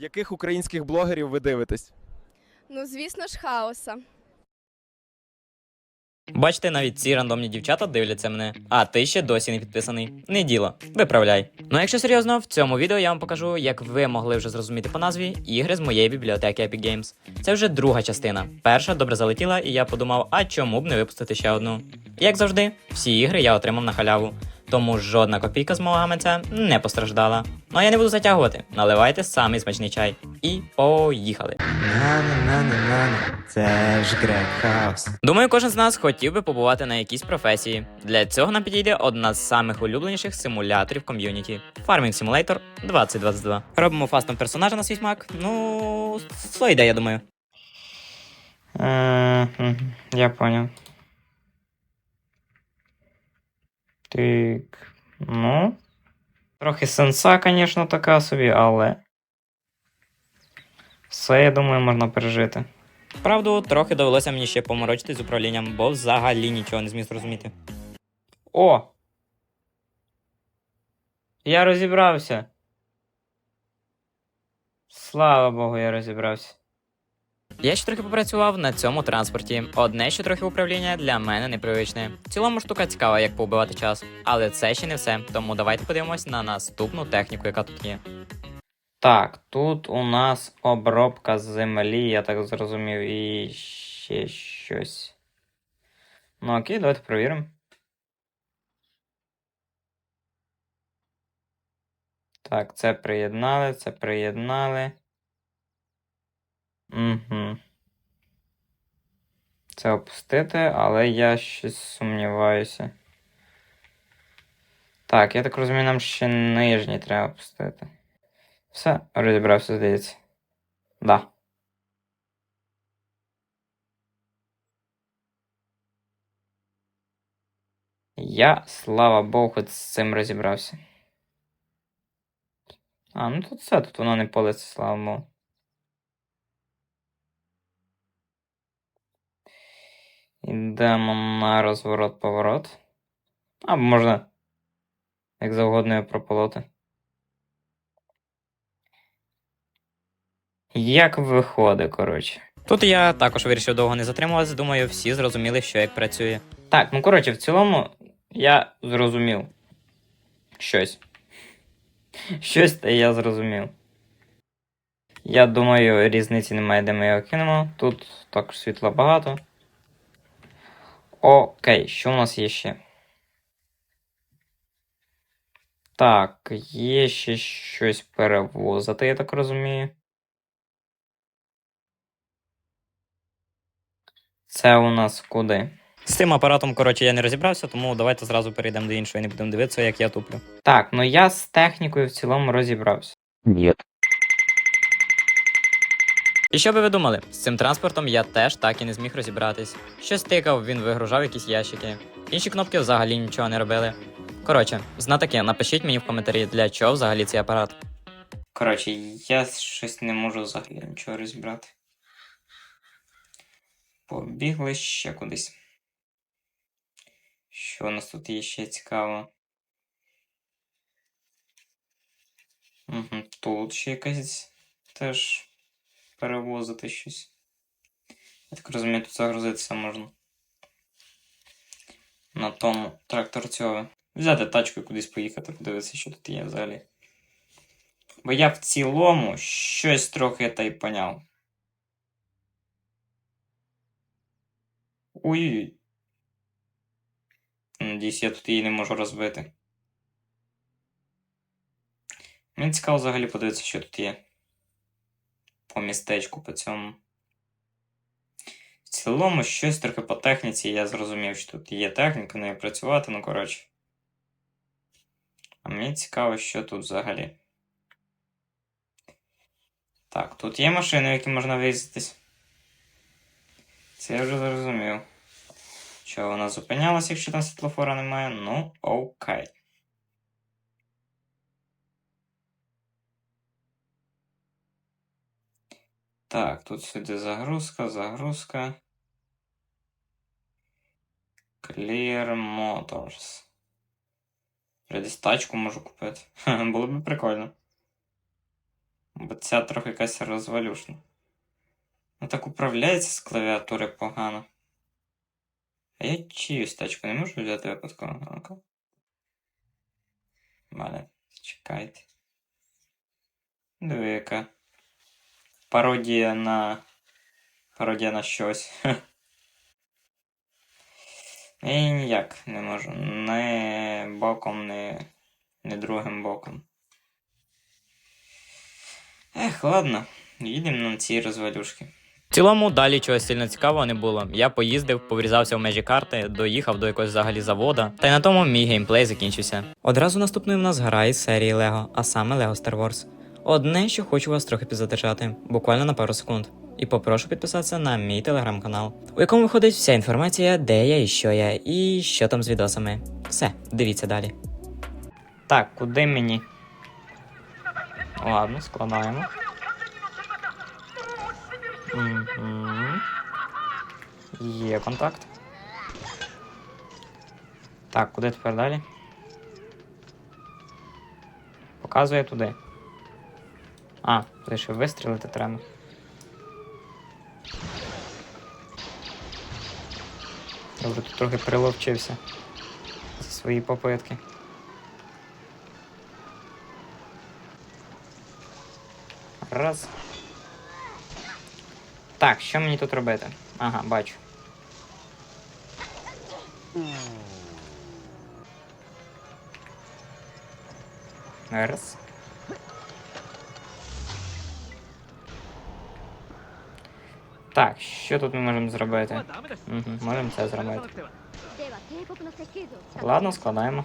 Яких українських блогерів ви дивитесь? Ну, звісно ж, хаоса. Бачите, навіть ці рандомні дівчата дивляться мене, а ти ще досі не підписаний. Не діло, виправляй. Ну якщо серйозно, в цьому відео я вам покажу, як ви могли вже зрозуміти по назві ігри з моєї бібліотеки Epic Games. Це вже друга частина. Перша добре залетіла, і я подумав, а чому б не випустити ще одну. Як завжди, всі ігри я отримав на халяву. Тому жодна копійка з мого гаманця не постраждала. Ну а я не буду затягувати. Наливайте самий смачний чай. І поїхали. На-на-на-на-на, це ж грекхаус. Думаю, кожен з нас хотів би побувати на якійсь професії. Для цього нам підійде одна з самих улюбленіших симуляторів ком'юніті Farming Simulator 2022. Робимо фастом персонажа на свій смак. Ну, сло йде, я думаю. Е, Я понял. Так. Ну. Трохи сенса, звісно, така собі, але. Все, я думаю, можна пережити. Правду, трохи довелося мені ще поморочити з управлінням, бо взагалі нічого не зміг зрозуміти. О! Я розібрався. Слава Богу, я розібрався. Я ще трохи попрацював на цьому транспорті. Одне ще трохи управління для мене непривичне. В цілому штука цікава, як повбивати час. Але це ще не все. Тому давайте подивимось на наступну техніку, яка тут є. Так, тут у нас обробка землі, я так зрозумів, і ще щось. Ну окей, давайте перевіримо. Так, це приєднали, це приєднали. Угу. Це опустити, але я щось сумніваюся. Так, я так розумію, нам ще нижній треба опустити. Все, розібрався, здається. Да. Я, слава Богу, з цим розібрався. А, ну тут все, тут воно не политься, слава Богу. Ідемо на розворот-поворот. Або можна як завгодно прополоти. Як виходить, коротше. Тут я також вирішив довго не затримуватися, думаю, всі зрозуміли, що як працює. Так, ну коротше, в цілому я зрозумів. Щось. Щось та я зрозумів. Я думаю, різниці немає, де ми його кинемо. Тут також світла багато. Окей, що у нас є ще? Так, є ще щось перевозити, я так розумію. Це у нас куди? З цим апаратом, коротше, я не розібрався, тому давайте зразу перейдемо до іншого і не будемо дивитися, як я туплю. Так, ну я з технікою в цілому розібрався. І що би ви думали, з цим транспортом я теж так і не зміг розібратись. Щось тикав, він вигружав якісь ящики. Інші кнопки взагалі нічого не робили. Коротше, знатоки, напишіть мені в коментарі, для чого взагалі цей апарат. Коротше, я щось не можу взагалі нічого розібрати. Побігли ще кудись. Що у нас тут є ще цікаво? Угу, тут ще якась теж перевозити щось. Я так розумію, тут загрузитися можна. На тому трактор цього. Взяти тачку і кудись поїхати, подивитися, що тут є взагалі. Бо я в цілому щось трохи та й поняв. Ой. Надіюсь, я тут її не можу розбити. Мені цікаво взагалі подивитися, що тут є. По містечку по цьому. В цілому, щось трохи по техніці, я зрозумів, що тут є техніка, нею працювати, ну коротше. А мені цікаво, що тут взагалі. Так, тут є машини, які можна виїздитись. Це я вже зрозумів. Що вона зупинялася, якщо там світлофора немає? Ну, окей. Так, тут сюди загрузка, загрузка. Clear Motors. Десь тачку можу купити. Було б прикольно. Бо ця трохи якась розвалюшна. Ну так управляється з клавіатури погано. А я чиюсь тачку не можу взяти випадково. Валя, чекайте. Диви. Пародія на. Пародія на щось. Я ніяк не можу. Не боком, не, не другим боком. Ех, ладно, їдемо на ці розвалюшки. В цілому далі чогось сильно цікавого не було. Я поїздив, поврізався в межі карти, доїхав до якогось взагалі завода, та й на тому мій геймплей закінчився. Одразу наступною в нас гра із серії Лего, а саме Lego Star Wars. Одне, що хочу вас трохи підзатичати, буквально на пару секунд. І попрошу підписатися на мій телеграм-канал, у якому виходить вся інформація, де я і що я, і що там з відосами. Все, дивіться далі. Так, куди мені? Ладно, складаємо. Є контакт. Так, куди тепер далі? Показує туди. А, туди ще вистрілити треба. Вже тут трохи приловчився за свої попитки. Раз. Так, що мені тут робити? Ага, бачу. Раз. Так, що тут ми можемо зробити? Угу, Можемо це зробити. Ладно, складаємо.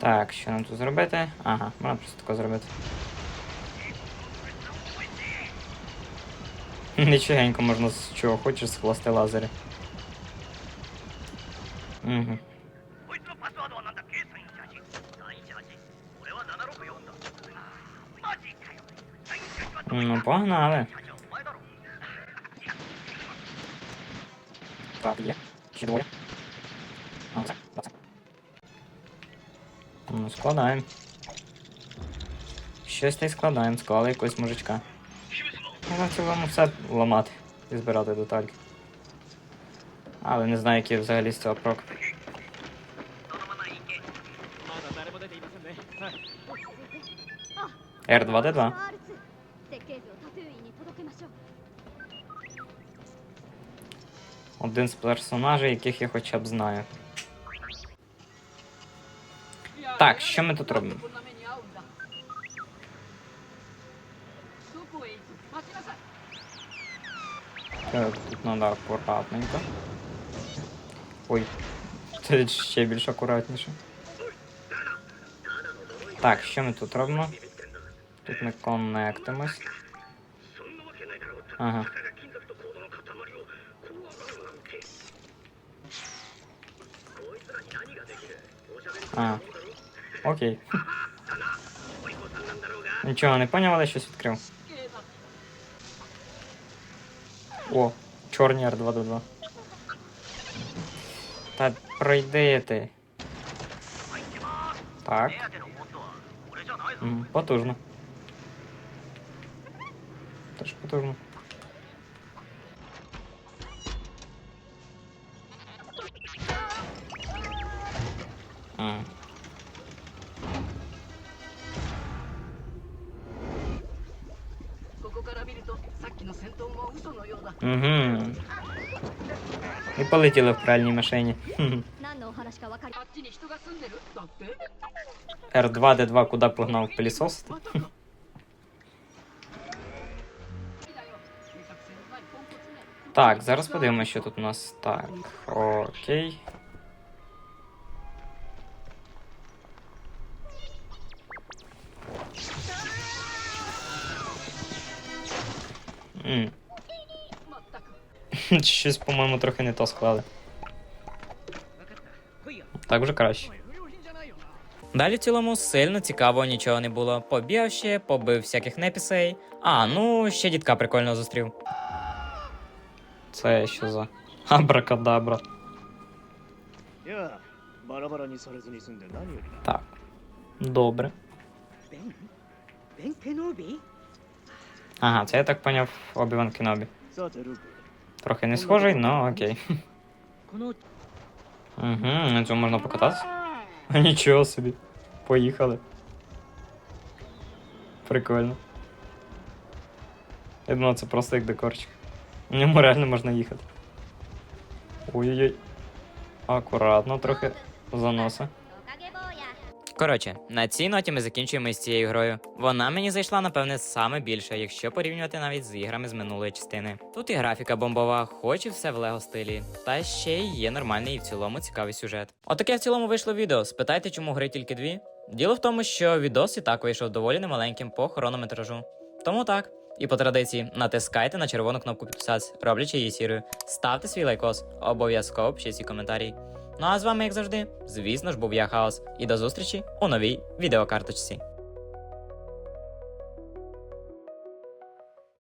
Так, що нам тут зробити? Ага, можна просто тако зробити. Нічогенько можна з чого хочеш скласти лазери. Угу. Ну, погнали. Так, є. Ще двоє. А, оце, оце. Ну, складаємо. Щось та й складаємо, склали якогось мужичка. На в цілому все ламати і збирати детальки. Але не знаю, який взагалі з цього прок. R2D2. Один з персонажей, яких я хоча б знаю. Так, що ми тут робимо? Так, тут треба акуратненько. Ой, це ще більш акуратніше. Так, що ми тут робимо? Тут ми коннектимось. Ага. А. Окей. Ничего, не понял, але щось открыл. О, чорні r 2 Так, пройди ти. Так. М, Потужно. Теж потужно. А. Угу. І полетіло в пральній машині. Р2 Д2, куда погнав пылесос? Так, зараз подивимось, що тут у нас. Так, окей. Mm. Щось, по-моєму, трохи не то склали. Так вже краще. Далі в цілому сильно цікавого нічого не було. Побіг ще, побив всяких непісей. А, ну ще дітка прикольно зустрів. Це що за абракадабра. Так. Добре. Ага, це я так поняв Обіван Кенобі. Трохи не схожий, но окей. Угу, на цьому можна покататися. Нічого собі. Поїхали. Прикольно. Я думав, це просто як декорчик. На ньому реально можна їхати. Ой-ой-ой. Акуратно трохи заноса. Коротше, на цій ноті ми закінчуємо з цією грою. Вона мені зайшла, напевне, саме більше, якщо порівнювати навіть з іграми з минулої частини. Тут і графіка бомбова, хоч і все в лего стилі, та ще й є нормальний і в цілому цікавий сюжет. Отаке в цілому вийшло відео. Спитайте, чому гри тільки дві. Діло в тому, що відос і так вийшов доволі немаленьким по хронометражу. Тому так. І по традиції натискайте на червону кнопку підписатися, роблячи її сірою. Ставте свій лайкос, обов'язково пишіть свій коментарі. Ну а з вами, як завжди, звісно ж, був я Хаос. І до зустрічі у новій відеокарточці.